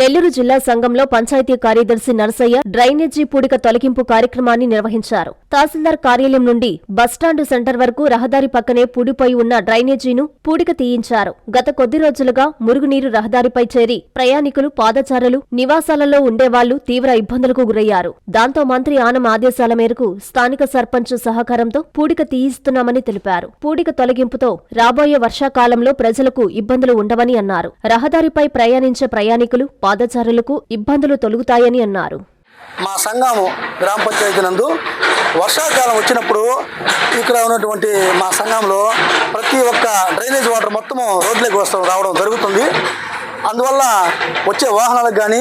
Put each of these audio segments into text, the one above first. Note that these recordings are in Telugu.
నెల్లూరు జిల్లా సంఘంలో పంచాయతీ కార్యదర్శి నరసయ్య డ్రైనేజీ పూడిక తొలగింపు కార్యక్రమాన్ని నిర్వహించారు. తహసీల్దార్ కార్యాలయం నుండి బస్టాండ్ సెంటర్ వరకు రహదారి పక్కనే పూడిపోయి ఉన్న డ్రైనేజీను పూడిక తీయించారు. గత కొద్ది రోజులుగా మురుగునీరు రహదారిపై చేరి ప్రయాణికులు పాదచారులు నివాసాలలో ఉండేవాళ్ళు తీవ్ర ఇబ్బందులకు గురయ్యారు. దాంతో మంత్రి ఆనం ఆదేశాల మేరకు స్థానిక సర్పంచ్ సహకారంతో పూడిక తీయిస్తున్నామని తెలిపారు. పూడిక తొలగింపుతో రాబోయే వర్షాకాలంలో ప్రజలకు ఇబ్బందులు ఉండవని అన్నారు. రహదారిపై ప్రయాణించే ప్రయాణికులు పాదచారులకు ఇబ్బందులు తొలగుతాయని అన్నారు. మా సంఘము గ్రామ పంచాయతీ నందు వర్షాకాలం వచ్చినప్పుడు ఇక్కడ ఉన్నటువంటి మా సంఘంలో ప్రతి ఒక్క డ్రైనేజ్ వాటర్ మొత్తము రోడ్లోకి వస్తూ రావడం జరుగుతుంది. అందువల్ల వచ్చే వాహనాలకు కానీ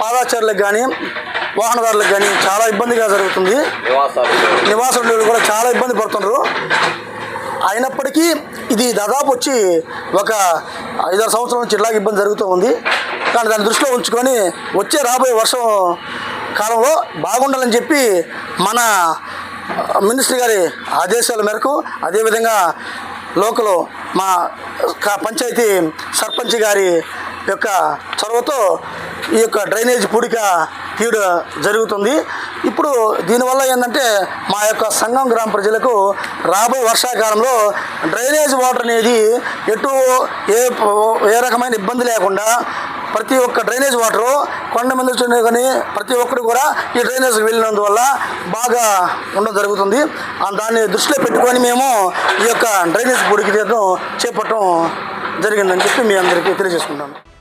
పాదాచారులకు కానీ వాహనదారులకు కానీ చాలా ఇబ్బందిగా జరుగుతుంది. నివాసులు. కూడా చాలా ఇబ్బంది పడుతున్నారు అయినప్పటికీ ఇది దాదాపు వచ్చి ఒక ఐదారు సంవత్సరాల నుంచి ఇలాగ ఇబ్బంది జరుగుతూ ఉంది. కానీ దాన్ని దృష్టిలో ఉంచుకొని వచ్చే రాబోయే వర్షం కాలంలో బాగుండాలని చెప్పి మన మినిస్టర్ గారి ఆదేశాల మేరకు అదేవిధంగా లోకల్ మా పంచాయతీ సర్పంచ్ గారి యొక్క చొరవతో ఈ యొక్క డ్రైనేజ్ పూడిక తీయడం జరుగుతుంది. ఇప్పుడు దీనివల్ల ఏంటంటే మా యొక్క సంఘం గ్రామ ప్రజలకు రాబోయే వర్షాకాలంలో డ్రైనేజ్ వాటర్ అనేది ఎటు ఏ ఏ రకమైన ఇబ్బంది లేకుండా ప్రతి ఒక్క డ్రైనేజ్ వాటరు కొండ మీద కానీ ప్రతి ఒక్కరు కూడా ఈ డ్రైనేజ్కి వెళ్ళినందువల్ల బాగా ఉండడం జరుగుతుంది. దాన్ని దృష్టిలో పెట్టుకొని మేము ఈ యొక్క డ్రైనేజ్ పొడికి తీయడం చేపట్టడం జరిగిందని చెప్పి మీ అందరికీ తెలియజేసుకుంటాను